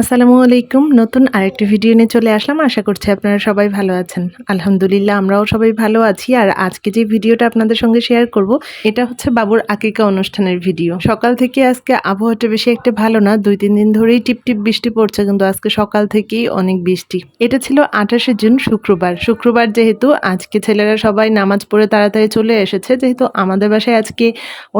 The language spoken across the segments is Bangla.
আসসালামু আলাইকুম। নতুন আরেকটি ভিডিও নিয়ে চলে আসলাম। আশা করছি আপনারা সবাই ভালো আছেন। আলহামদুলিল্লাহ, আমরাও সবাই ভালো আছি। আর আজকে যে ভিডিওটা আপনাদের সঙ্গে শেয়ার করব, এটা হচ্ছে বাবুর আকিকা অনুষ্ঠানের ভিডিও। সকাল থেকে আজকে আবহাওয়াটা বেশি একটা ভালো না। দুই, তিন দিন ধরেই টিপ টিপ বৃষ্টি পড়ছে, কিন্তু আজকে সকাল থেকেই অনেক বৃষ্টি। এটা ছিল আঠাশে জুন, শুক্রবার। শুক্রবার যেহেতু আজকে ছেলেরা সবাই নামাজ পড়ে তাড়াতাড়ি চলে এসেছে। যেহেতু আমাদের বাসায় আজকে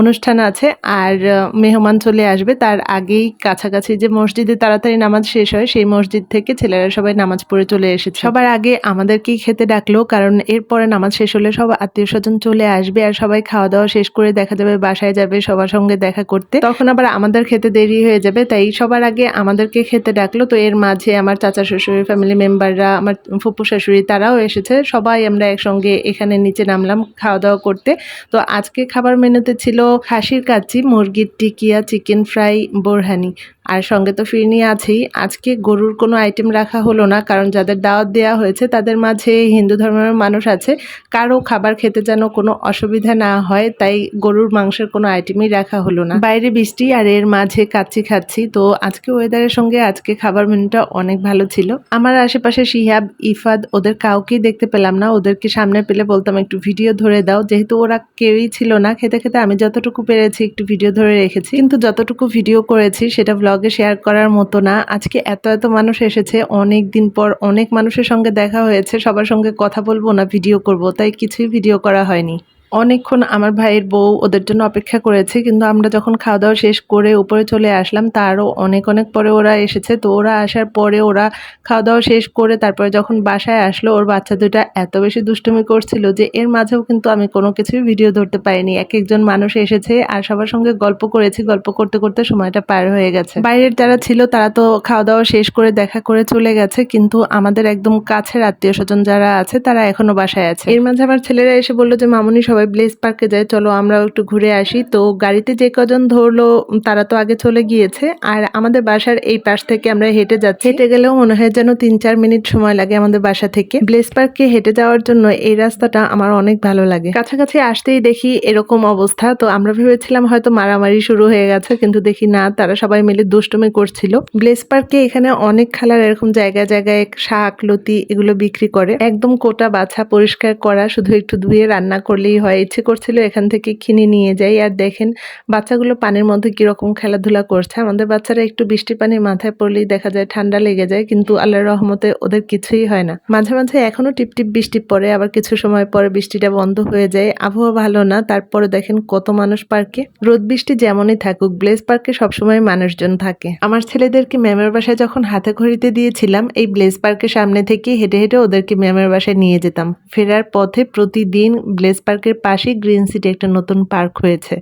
অনুষ্ঠান আছে, আর মেহমান চলে আসবে, তার আগেই কাছাকাছি যে মসজিদে তাড়াতাড়ি নামাজ শেষ হয়, সেই মসজিদ থেকে ছেলেরা সবাই নামাজ পড়ে চলে এসেছে। সবার আগে আমাদেরকেই খেতে ডাকলো, কারণ এরপরে নামাজ শেষ হলে সব আত্মীয় স্বজন চলে আসবে আর সবাই খাওয়া দাওয়া শেষ করে দেখা যাবে, বাসায় যাবে, সবার সঙ্গে দেখা করতে। তখন আবার আমাদের খেতে দেরি হয়ে যাবে, তাই সবার আগে আমাদেরকে খেতে ডাকলো। তো এর মাঝে আমার চাচা শ্বশুরের ফ্যামিলি মেম্বাররা আমার ফুপু শাশুড়ি তারাও এসেছে। সবাই আমরা একসঙ্গে এখানে নিচে নামলাম খাওয়া দাওয়া করতে। তো আজকে খাবার মেনুতে ছিল খাসির কাচ্চি, মুরগির টিকিয়া চিকেন ফ্রাই বোরহানি। আর সঙ্গে তো ফিরনি আছেই। আজকে গরুর কোনো আইটেম রাখা হলো না, কারণ যাদের দাওয়াত দেওয়া হয়েছে, তাদের মাঝে হিন্দু ধর্মের মানুষ আছে। কারও খাবার খেতে যেন কোনো অসুবিধা না হয়, তাই গরুর মাংসের কোনো আইটেমই রাখা হলো না। বাইরে বৃষ্টি আর এর মাঝে কাচ্চি খাচ্ছি, তো আজকে ওয়েদারের সঙ্গে আজকে খাবার মেনুটা অনেক ভালো ছিল। আমার আশেপাশে শিহাব, ইফাদ, ওদের কাউকেই দেখতে পেলাম না। ওদেরকে সামনে পেলে বলতাম, একটু ভিডিও ধরে দাও। যেহেতু ওরা কেউই ছিল না, খেতে খেতে আমি যতটুকু পেরেছি একটু ভিডিও ধরে রেখেছি। কিন্তু যতটুকু ভিডিও করেছি, সেটা ব্লগে শেয়ার করার মতো না। আজকে এত এত মানুষ এসেছে, অনেক দিন পর অনেক মানুষের সঙ্গে দেখা হয়েছে, সবার সঙ্গে কথা বলব না ভিডিও করব, তাই কিছুই ভিডিও করা হয়নি। অনেকক্ষণ আমার ভাইয়ের বউ ওদের জন্য অপেক্ষা করেছে, কিন্তু আমরা যখন খাওয়া দাওয়া শেষ করে উপরে চলে আসলাম, তারও অনেক অনেক পরে ওরা এসেছে। তো ওরা আসার পরে ওরা খাওয়া দাওয়া শেষ করে তারপরে যখন বাসায় আসলো, ওর বাচ্চা দুটা এত বেশি দুষ্টুমি করছিল যে এর মাঝেও কিন্তু আমি কোনো কিছুই ভিডিও ধরতে পারিনি। এক একজন মানুষ এসেছে আর সবার সঙ্গে গল্প করেছি, গল্প করতে করতে সময়টা পার হয়ে গেছে। বাইরের যারা ছিল, তারা তো খাওয়া দাওয়া শেষ করে দেখা করে চলে গেছে, কিন্তু আমাদের একদম কাছের আত্মীয় স্বজন যারা আছে, তারা এখনও বাসায় আছে। এর মাঝে আমার ছেলেরা এসে বলল যে, মামুনি, সবাই ব্লেস পার্কে যায়, চলো আমরাও একটু ঘুরে আসি। তো গাড়িতে যে কজন ধরলো তারা তো আগে চলে গিয়েছে। আর আমাদের বাসার এই পাশ থেকে আমরা হেঁটে যাচ্ছি। হেঁটে গেলেও মনে হয় যেন তিন চার মিনিট সময় লাগে আমাদের বাসা থেকে। ব্লেস পার্কে হেঁটে যাওয়ার জন্য এই রাস্তাটা আমার অনেক ভালো লাগে। কাছাকাছি আসতেই দেখি এরকম অবস্থা। তো আমরা ভেবেছিলাম হয়তো মারামারি শুরু হয়ে গেছে, কিন্তু দেখি না, তারা সবাই মিলে দুষ্টুমি করছিল। ব্লেস পার্কে এখানে অনেক খেলার এরকম জায়গায় জায়গায় শাক, লতি এগুলো বিক্রি করে। একদম কোটা বাছা, পরিষ্কার করা, শুধু একটু ধুয়ে রান্না করলেই হয়। ইচ্ছে করছিল এখান থেকে কিনে নিয়ে যাই। আর দেখেন, বাচ্চাগুলো পানির মধ্যে কীরকম খেলাধুলা করছে। আমাদের বাচ্চারা একটু বৃষ্টি পানির মাথায় পড়লেই দেখা যায় ঠান্ডা লেগে যায়, কিন্তু আল্লাহর রহমতে ওদের কিছুই হয় না। মাঝে মাঝে এখনও টিপ টিপ বৃষ্টি পড়ে, আবার কিছু সময় পরে বৃষ্টিটা বন্ধ হয়ে যায়। আবহাওয়া ভালো না, তারপরে দেখেন কত মানুষ পার্কে। রোদ বৃষ্টি যেমনই থাকুক ব্লেজ পার্কে সবসময় মানুষজন থাকে। আমার ছেলেদেরকে ম্যামের বাসায় যখন হাতে ঘড়িতে দিয়েছিলাম, এই ব্লেস পার্কের সামনে থেকে হেঁটে হেঁটে ওদেরকে ম্যামের বাসায় নিয়ে যেতাম। ফেরার পথে প্রতিদিন ব্লেজ পার্কের পাশেই গ্রিন সিটি একটা নতুন পার্ক হয়েছে।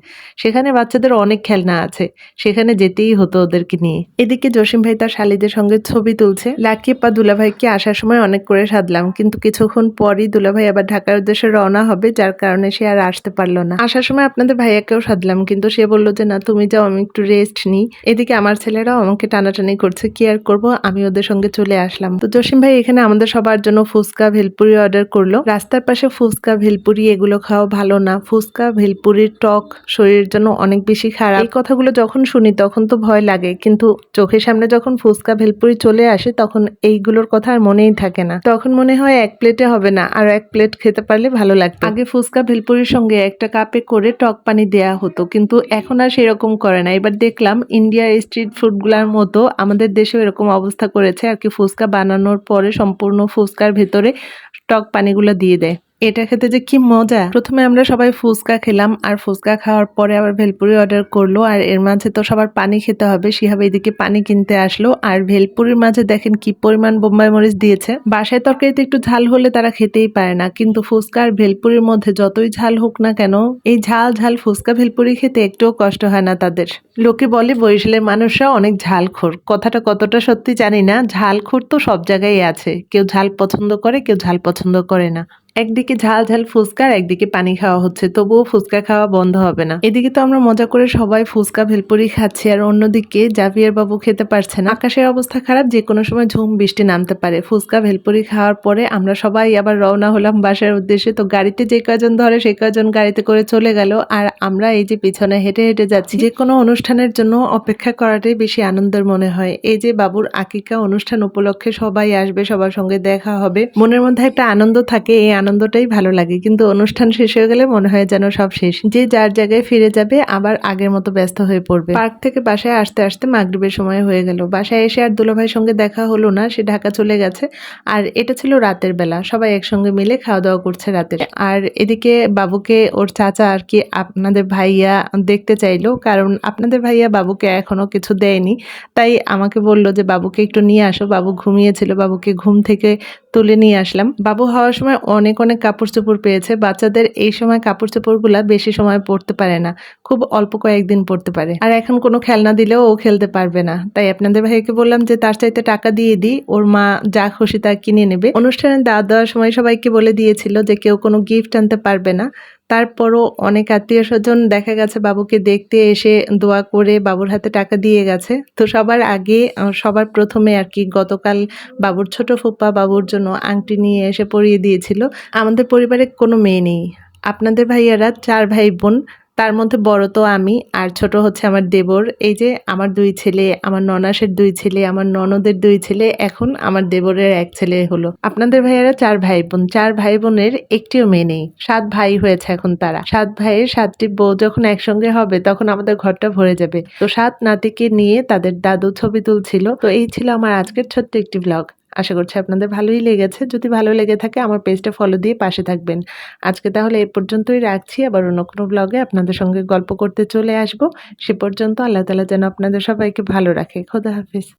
সেখানে বাচ্চাদের অনেক খেলনা আছে। সেখানে যেতেই হতো ওদেরকে নিয়ে। এদিকে জসিম ভাই তার শালিদের সঙ্গে ছবি তুলছে। লাকি পা দুলাভাইকে আসার সময় অনেক করে সাধলাম, কিন্তু কিছুক্ষণ পরই দুলাভাই আবার ঢাকার উদ্দেশ্যে রওনা হবে, যার কারণে সে আর আসতে পারল না। আসার সময় আপনাদের ভাইয়াকেও সাধলাম, কিন্তু সে বলল যে, না, তুমি যাও, আমি একটু রেস্ট নিই। এদিকে আমার ছেলেরাও আমাকে টানাটানি করছে, কি আর করব? আমি ওদের সঙ্গে চলে আসলাম। তো জসিম ভাই এখানে আমাদের সবার জন্য ফুচকা ভেলপুরি অর্ডার করল। রাস্তার পাশে ফুচকা, ভেলপুরি এগুলো খাওয়া ভালো না। ফুচকা ভেলপুরির টক শরীরের জন্য অনেক বেশি খারাপ। এই কথাগুলো যখন শুনি তখন তো ভয় লাগে, কিন্তু চোখের সামনে যখন ফুচকা, ভেলপুরি চলে আসে তখন এইগুলোর কথা আর মনেই থাকে না। তখন মনে হয় এক প্লেটে হবে না, আর এক প্লেট খেতে পারলে ভালো লাগতো। আগে ফুচকা, ভেলপুরির সঙ্গে একটা কাপে করে টক পানি দেয়া হতো, কিন্তু এখন আর সেরকম করে না। এবার দেখলাম ইন্ডিয়ার স্ট্রিট ফুডগুলোর মতো আমাদের দেশেও এরকম অবস্থা করেছে, আর কি ফুচকা বানানোর পরে সম্পূর্ণ ফুচকার ভেতরে টক পানিগুলো দিয়ে দেয়। এটা খেতে যে কি মজা। প্রথমে আমরা সবাই ফুচকা খেলাম, আর ফুচকা খাওয়ার পরে আবার ভেলপুরি অর্ডার করল, আর এর মাঝে তো সবার পানি খেতে হবে, শিহাব এদিকে পানি কিনতে আসলো, আর ভেলপুরির মাঝে দেখেন কি পরিমাণ বোম্বাই মরিচ দিয়েছে। বাসায় তরকারিতে একটু ঝাল হলে তারা খেতেই পারে না, কিন্তু ফুচকা আর ভেলপুরির মধ্যে যতই ঝাল হোক না কেন, এই ঝাল ঝাল ফুচকা ভেলপুরি খেতে একটুও কষ্ট হয় না তাদের। লোকে বলে বরিশালের মানুষরা অনেক ঝালখোর। কথাটা কতটা সত্যি জানি না, ঝালখোর তো সব জায়গায় আছে। কেউ ঝাল পছন্দ করে, কেউ ঝাল পছন্দ করে না। একদিকে ঝাল ঝাল ফুচকা আর একদিকে পানি খাওয়া হচ্ছে, তবুও ফুচকা খাওয়া বন্ধ হবে না। এদিকে তো আমরা মজা করে সবাই ফুচকা, ভেলপুরি খাচ্ছি আর অন্যদিকে জাভিয়ার বাবু খেতে পারছে না। আকাশের অবস্থা খারাপ, যে কোনো সময় ঝুম বৃষ্টি নামতে পারে। ফুচকা, ভেলপুরি খাওয়ার পরে আমরা সবাই আবার রওনা হলাম বাসার উদ্দেশ্যে। তো গাড়িতে যে কজন ধরে সেই কজন গাড়িতে করে চলে গেল আর আমরা এই যে পিছনে হেঁটে হেঁটে যাচ্ছি, যে কোনো অনুষ্ঠানের জন্য অপেক্ষা করাটাই বেশি আনন্দের মনে হয়। এই যে বাবুর আকিকা অনুষ্ঠান উপলক্ষে সবাই আসবে, সবার সঙ্গে দেখা হবে। মনের মধ্যে একটা আনন্দ থাকে, এই আনন্দটাই ভালো লাগে। কিন্তু অনুষ্ঠান শেষ হয়ে গেলে মনে হয় যেন সব শেষ। যে যার জায়গায় ফিরে যাবে আবার আগের মতো ব্যস্ত হয়ে পড়বে। পার্ক থেকে বাসায় আসতে আসতে মাগরিবের সময় হয়ে গেল। বাসায় এসে আর দুলাভাইয়ের সঙ্গে দেখা হলো না, সে ঢাকা চলে গেছে। আর এটা ছিল রাতের বেলা। সবাই একসঙ্গে মিলে খাওয়া দাওয়া করছে রাতের। আর এদিকে বাবুকে, ওর চাচা আর কি আপনাদের ভাইয়া দেখতে চাইলো। কারণ আপনাদের ভাইয়া বাবুকে এখনও কিছু দেয়নি। তাই আমাকে বলল যে, বাবুকে একটু নিয়ে আসো। বাবু ঘুমিয়েছিল। বাবুকে ঘুম থেকে তুলে নিয়ে আসলাম। বাবু হওয়ার সময় অনেক অনেক কাপড় চোপড় পেয়েছে। বাচ্চাদের এই সময় কাপড় চোপড়গুলা বেশি সময় পড়তে পারে না। খুব অল্প কয়েকদিন পড়তে পারে। আর এখন কোনো খেলনা দিলেও ও খেলতে পারবে না। তাই আপনাদের ভাইকে বললাম যে, তার চাইতে টাকা দিয়ে দিই। ওর মা যা খুশি তা কিনে নেবে। অনুষ্ঠানে দাওয়া দেওয়ার সময় সবাইকে বলে দিয়েছিল যে, কেউ কোনো গিফট আনতে পারবে না। তারপরও অনেক আত্মীয় স্বজন দেখা গেছে বাবুকে দেখতে এসে দোয়া করে বাবুর হাতে টাকা দিয়ে গেছে। তো সবার আগে সবার প্রথমে আর কি গতকাল বাবুর ছোট ফুপ্পা বাবুর জন্য আংটি নিয়ে এসে পরিয়ে দিয়েছিল। আমাদের পরিবারে কোনো মেয়ে নেই। আপনাদের ভাইয়ারা চার ভাই বোন। তার মধ্যে বড় তো আমি আর ছোট হচ্ছে আমার দেবর। এই যে আমার দুই ছেলে, আমার ননাসের দুই ছেলে, আমার ননদের দুই ছেলে, এখন আমার দেবরের এক ছেলে হলো। আপনাদের ভাইয়েরা চার ভাই বোন চার ভাই বোনের একটিও মেয়ে নেই। সাত ভাই হয়েছে এখন তারা। সাত ভাইয়ের সাতটি বউ যখন একসঙ্গে হবে, তখন আমাদের ঘরটা ভরে যাবে। তো সাত নাতিকে নিয়ে তাদের দাদু ছবি তুলছিল। তো এই ছিল আমার আজকের ছোট্ট একটি ব্লগ আশা করছি আপনাদের ভালোই লেগেছে। যদি ভালো লেগে থাকে আমার পেজটা ফলো দিয়ে পাশে থাকবেন। আজকে তাহলে এ পর্যন্তই রাখছি। আবার অন্য কোনো ব্লগে আপনাদের সঙ্গে গল্প করতে চলে আসব। সে পর্যন্ত আল্লাহ তালা যেন আপনাদের সবাইকে ভালো রাখে। খোদা হাফিজ।